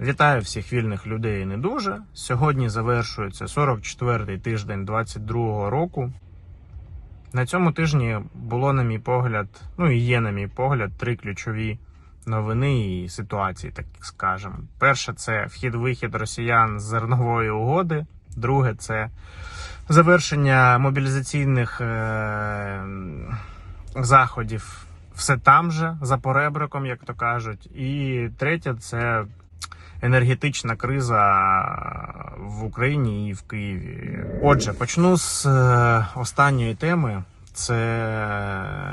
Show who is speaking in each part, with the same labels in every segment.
Speaker 1: Вітаю всіх вільних людей і не дуже. Сьогодні завершується 44-й тиждень 22-го року. На цьому тижні було, на мій погляд, ну і є, на мій погляд, три ключові новини і ситуації, так скажемо. Перше це вхід-вихід росіян з зернової угоди. Друге це завершення мобілізаційних е- заходів все там же, за поребриком, як то кажуть. І третє це енергетична криза в Україні і в Києві. Отже, почну з е, останньої теми. Це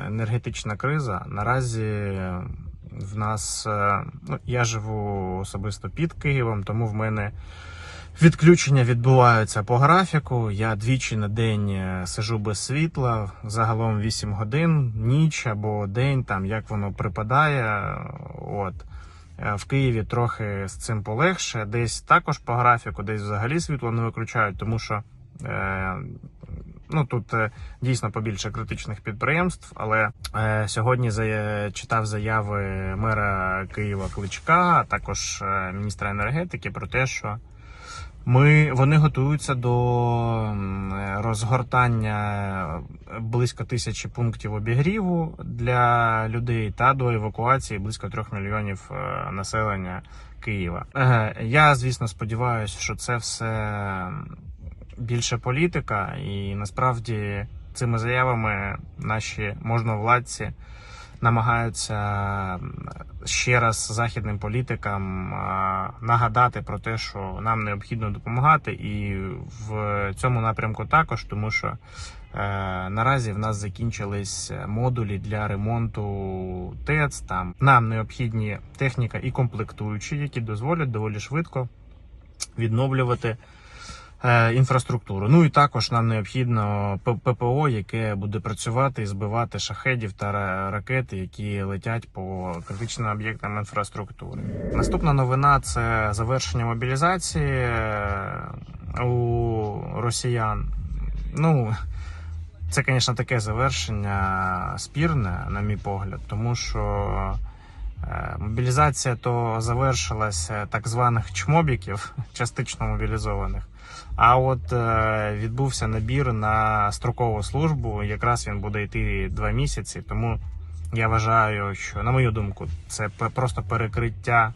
Speaker 1: енергетична криза. Наразі в нас е, ну, я живу особисто під Києвом, тому в мене відключення відбуваються по графіку. Я двічі на день е, сижу без світла, загалом 8 годин, ніч або день, там як воно припадає. От. Е, В Києві трохи з цим полегше. Десь також по графіку, десь взагалі світло не виключають, тому що е, ну тут е, дійсно побільше критичних підприємств. Але сьогодні зая- читав заяви мера Києва Кличка, а також міністра енергетики про те, що ми вони готуються до розгортання близько тисячі пунктів обігріву для людей та до евакуації близько трьох мільйонів е, населення Києва. Е, Я звісно сподіваюся, що це все більше політика, і насправді цими заявами наші можновладці намагаються ще раз західним політикам нагадати про те, що нам необхідно допомагати, і в цьому напрямку також, тому що е, наразі в нас закінчились модулі для ремонту ТЕЦ. Там нам необхідні техніка і комплектуючі, які дозволять доволі швидко відновлювати інфраструктуру. Ну і також нам необхідно ППО, яке буде працювати і збивати шахедів та ракети, які летять по критичним об'єктам інфраструктури. Наступна новина це завершення мобілізації е, у росіян. Ну, це, звісно, таке завершення спірне, на мій погляд, тому що е, мобілізація то завершилася так званих чмобіків, частично мобілізованих. А от е, відбувся набір на строкову службу. Якраз він буде йти два місяці. Тому я вважаю, що на мою думку, це просто перекриття.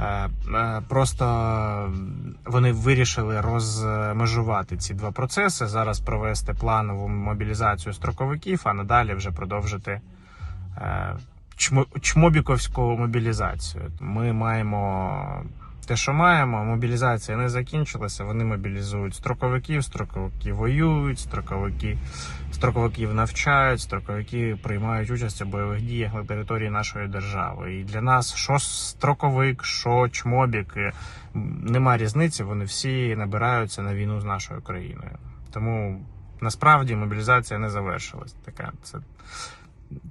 Speaker 1: Е, е, Просто вони вирішили розмежувати ці два процеси. Зараз провести планову мобілізацію строковиків, а надалі вже продовжити е, чмобіковську мобілізацію. Ми маємо те, що маємо. Мобілізація не закінчилася. Вони мобілізують строковиків, строковики воюють, строковики, строковиків навчають, строковики приймають участь у бойових діях на території нашої держави. І для нас що строковик, що чмобік, е, нема різниці. Вони всі набираються на війну з нашою країною. Тому насправді мобілізація не завершилась. Така це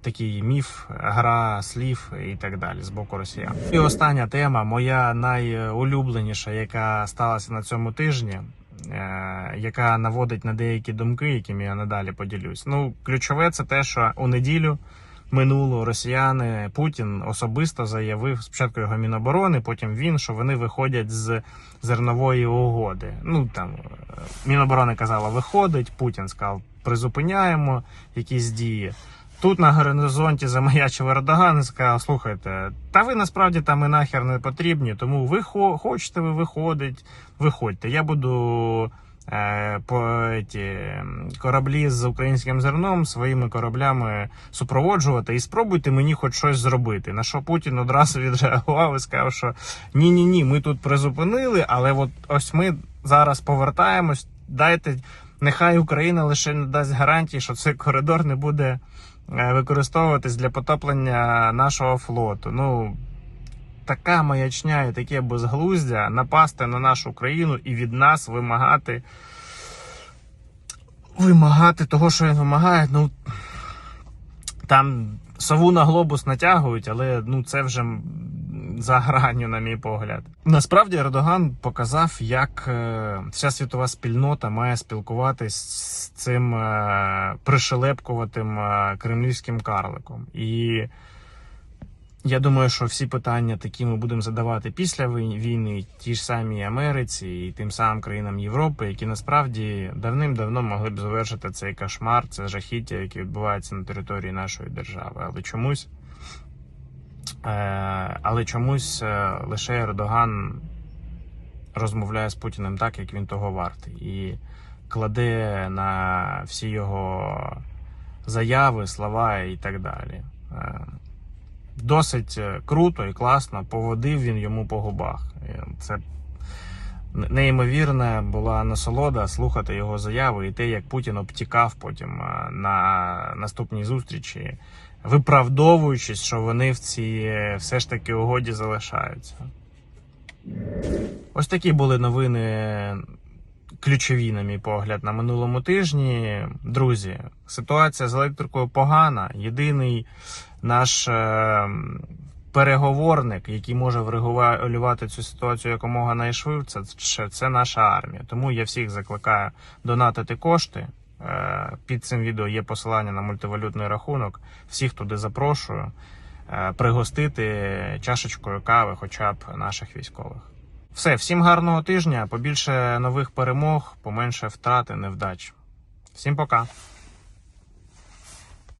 Speaker 1: такий міф, гра слів і так далі з боку росіян. І остання тема, моя найулюбленіша, яка сталася на цьому тижні. е, Яка наводить на деякі думки, якими я надалі поділюсь. Ну, ключове це те, що у неділю минуло росіяни Путін особисто заявив спочатку його міноборони, потім він, що вони виходять з зернової угоди. Ну там е, міноборони казала, виходить. Путін сказав, призупиняємо якісь дії. Тут на горизонті замаячив Ердоган і сказав, слухайте, та ви насправді там і нахер не потрібні, тому ви хо- хочете ви виходить, виходьте. Я буду е, по ті, кораблі з українським зерном своїми кораблями супроводжувати і спробуйте мені хоч щось зробити. На що Путін одразу відреагував і сказав, що ні, ні, ні, ми тут призупинили, але от ось ми зараз повертаємось. Дайте, нехай Україна лише не дасть гарантії, що цей коридор не буде використовуватись для потоплення нашого флоту. Ну така маячня і таке безглуздя напасти на нашу країну і від нас вимагати. Вимагати того, що він вимагає, ну там сову на глобус натягують, але ну це вже за гранню, на мій погляд. Насправді Ердоган показав, як е, вся світова спільнота має спілкуватись з цим е, пришелепкуватим е, кремлівським карликом. І Я думаю, що всі питання такі ми будемо задавати після війни, ті ж самій Америці і тим самим країнам Європи, які насправді давним-давно могли б завершити цей кошмар, це жахіття, яке відбувається на території нашої держави. Але чомусь, але чомусь е, лише Ердоган розмовляє з Путіним так, як він того вартий, і кладе на всі його заяви, слова і так далі. Е, Досить е, круто і класно поводив він йому по губах. Е, Це неймовірна була насолода слухати його заяви і те, як Путін обтікав потім е, на наступній зустрічі, виправдовуючись, що вони в цій е, все ж таки угоді залишаються. Ось такі були новини ключові, на мій погляд, на минулому тижні. Друзі, ситуація з електрикою погана. Єдиний наш е, переговорник, який може врегулювати цю ситуацію якомога найшвидше, це, це наша армія. Тому я всіх закликаю донатити кошти. Е, Під цим відео є посилання на мультивалютний рахунок. Всіх туди запрошую е, пригостити чашечкою кави, хоча б наших військових. Все, всім гарного тижня, побільше нових перемог, поменше втрати, невдач. Всім пока.